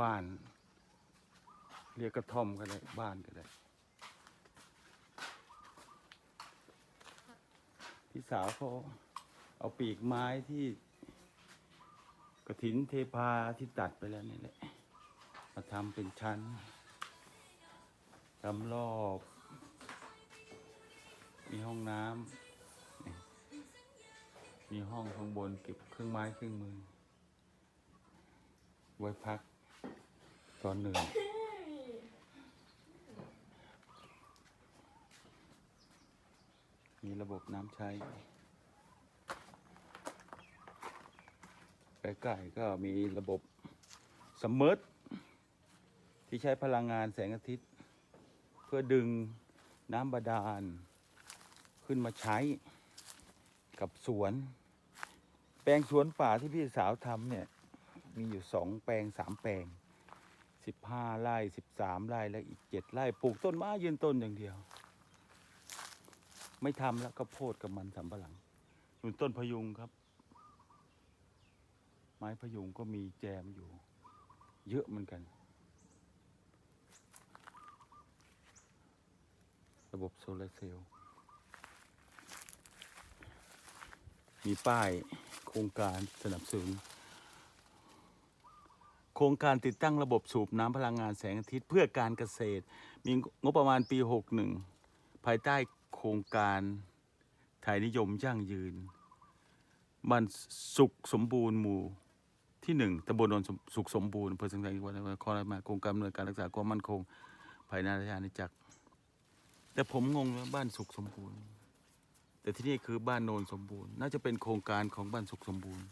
บ้าน เรียกกระท่อมก็ได้บ้านก็ได้ พี่สาวเขาเอาปีกไม้ที่กระถินเทพาที่ตัดไปแล้วนี่แหละมาทำเป็นชั้นทำรอบ มีห้องน้ำมีห้องข้างบนเก็บเครื่องไม้เครื่องมือ ไว้พัก ตอนเหนื่อยมีระบบน้ำใช้ ใกล้ๆก็มีระบบสมมติที่ใช้พลังงานแสงอาทิตย์ เพื่อดึงน้ำบาดาล ขึ้นมาใช้กับสวน แปลงสวนป่าที่พี่สาวทำเนี่ย มีอยู่สองแปลงสามแปลง สิบห้าไร่สิบสามไร่และอีกเจ็ดไร่ปลูกต้นไม้ยืนต้นอย่างเดียว ไม่ทำแล้วก็โพดกับมันสำปะหลังนู่นต้นพยุงครับ ไม้พยุงก็มีแจมอยู่ เยอะเหมือนกัน ระบบโซลาร์เซลล์มีป้ายโครงการสนับสนุน โครงการติดตั้งระบบสูบน้ำพลังงานแสงอาทิตย์เพื่อการเกษตร มีงบประมาณปี 61 ภายใต้โครงการไทยนิยมยั่งยืน บ้านสุขสมบูรณ์หมู่ที่หนึ่งตำบลโนนสุขสมบูรณ์อำเภอสังขารจังหวัดนครราชมาโครงการดำเนินการรักษาความมั่นคงภายในราชอาณาจักร แต่ผมงงว่าบ้านสุขสมบูรณ์ แต่ที่นี่คือบ้านโนนสมบูรณ์ น่าจะเป็นโครงการของบ้านสุขสมบูรณ์